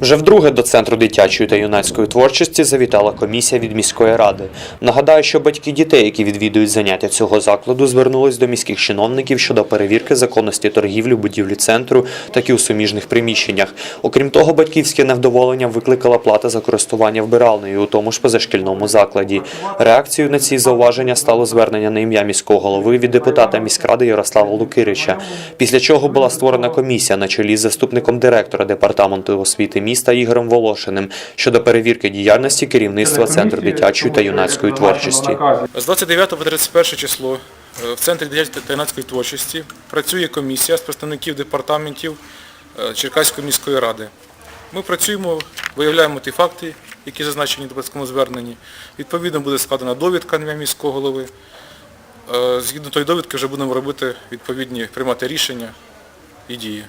Вже вдруге до Центру дитячої та юнацької творчості завітала комісія від міської ради. Нагадаю, що батьки дітей, які відвідують заняття цього закладу, звернулись до міських чиновників щодо перевірки законності торгівлі будівлі центру, так і у суміжних приміщеннях. Окрім того, батьківське невдоволення викликала плата за користування вбиральнею у тому ж позашкільному закладі. Реакцією на ці зауваження стало звернення на ім'я міського голови від депутата міськради Ярослава Лукирича. Після чого була створена комісія на чолі з заступником директора департаменту освіти міста Ігорем Волошиним щодо перевірки діяльності керівництва Центру дитячої та юнацької творчості. З 29 по 31 число е, в Центрі дитячої та юнацької творчості працює комісія з представників департаментів е, Черкаської міської ради. Ми працюємо, виявляємо ті факти, які зазначені в депутатському зверненні. Відповідно буде складена довідка на міського голови. Е, Згідно тої довідки вже будемо робити відповідні, приймати рішення і дії.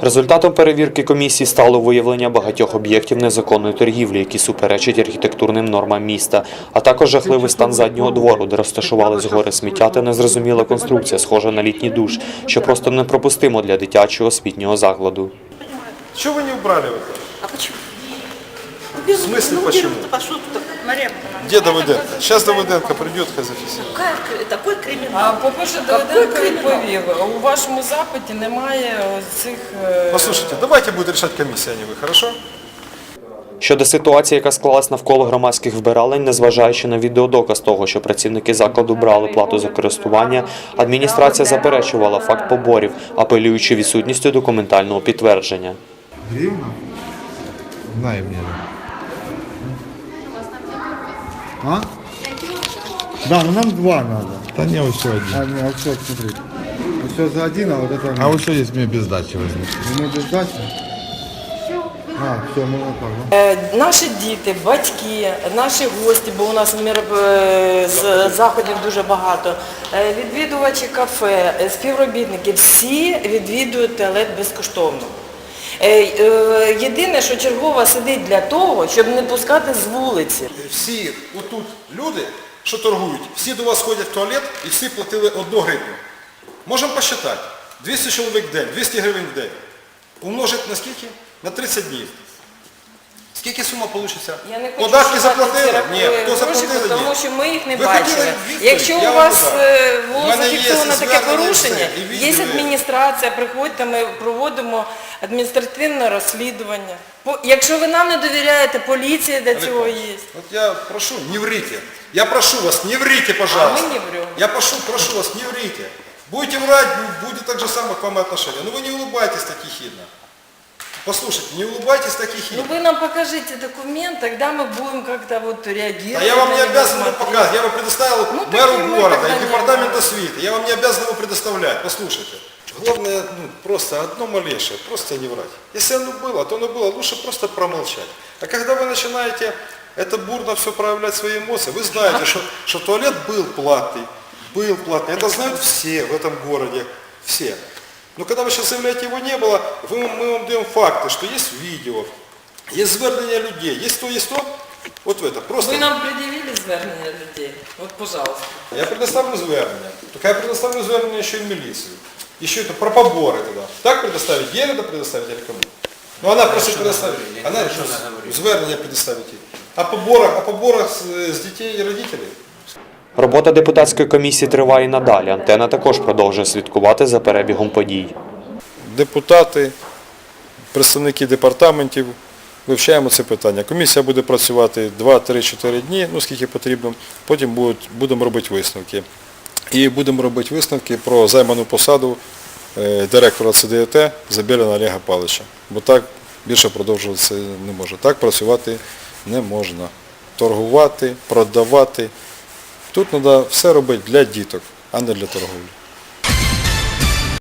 Результатом перевірки комісії стало виявлення багатьох об'єктів незаконної торгівлі, які суперечать архітектурним нормам міста, а також жахливий стан заднього двору, де розташувались гори сміття та незрозуміла конструкція, схожа на літній душ, що просто непропустимо для дитячого освітнього закладу. Чого ви не вбрали? А почему? В смысле почему? Пошел туда. Мария, Где Давыденко? Сейчас Давыденко придет, хай зафиксирует. какая, такой криминал. А по-перше, Давиденко відповів, у вашому запиті немає цих е, Послушайте, давайте будет решать комиссия, а не вы, хорошо? Щодо ситуації, яка склалась навколо громадських вбиралень, незважаючи на відеодоказ того, що працівники закладу брали плату за користування, адміністрація заперечувала факт поборів, апелюючи відсутністю документального підтвердження. Гривна? Дай мне. А? Да, ну нам два надо. Да не, еще один. А, не, а все, смотри. Все за один, а вот это А вот что здесь мне без дачи возьмут? Ну, без дачи. А, все, так, да? Е, Наші діти, батьки, наші гості, бо у нас мір- е, з заходів дуже багато, е, відвідувачі кафе, е, співробітники, всі відвідують туалет безкоштовно. Е, е, Єдине, що чергова сидить для того, щоб не пускати з вулиці. Всі отут люди, що торгують, всі до вас ходять в туалет і всі платили одну гривню. Можемо посчитати. 200 чоловік в день, 200 гривень в день. Умножити на скільки? На 30 днів. Скільки сума вийде? Я не хочу Податки шукати заплатили? ці рахунки, Ні. Хто гроші, заплатили? Тому Ні. що ми їх не Ви хотіли бачили. відповідь? Якщо Я у вам вас дам. е, У було мене є зафіксовано таке звернення порушення, все, і є відео є. адміністрація, приходьте, ми проводимо адміністративне розслідування. По- Якщо ви нам не довіряєте, поліція для цього є. Вот я прошу, не врите. Я прошу вас, не врите, пожалуйста. А мы не врем. Я прошу, прошу вас, не врите. Будете врать, будет так же самое к вам и отношение. Но вы не улыбайтесь так ехидно. Послушайте, не улыбайтесь так Ну ехидно. вы нам покажите документ, тогда мы будем как-то вот реагировать. А я вам не обязан его показывать. Я его предоставил Ну, мэру города и не департамент будем. освиты. Я вам не обязан его предоставлять. Послушайте. Главное, ну, просто одно малейшее, просто не врать. Если оно было, то оно было, лучше просто промолчать. А когда вы начинаете это бурно все проявлять свои эмоции, вы знаете, что, что туалет был платный, был платный. Это знают все в этом городе, все. Но когда вы сейчас заявляете, его не было, вы, мы вам даем факты, что есть видео, есть звернення людей, есть то, есть то. Вот в это. Просто Ви нам пред'явили звернення людей? Вот, пожалуйста. я предоставлю звернення. Только я предоставлю звернення еще и в милицию. Еще это про поборы тогда. Так предоставить? Ей надо предоставить или кому? Ну она просит предоставить. Она звернення предоставить ей. А поборах, а поборах з, з дітей і родителей? Робота депутатської комісії триває надалі. Антена також продовжує слідкувати за перебігом подій. Депутати, представники департаментів, вивчаємо це питання. Комісія буде працювати 2-3-4 дні, ну скільки потрібно, потім будемо робити висновки. І будемо робити висновки про займану посаду е, директора ЦДТ Забєліна Олега Павловича. Бо так більше продовжуватися не може. Так працювати не можна. Торгувати, продавати. Тут треба все робити для діток, а не для торговлі.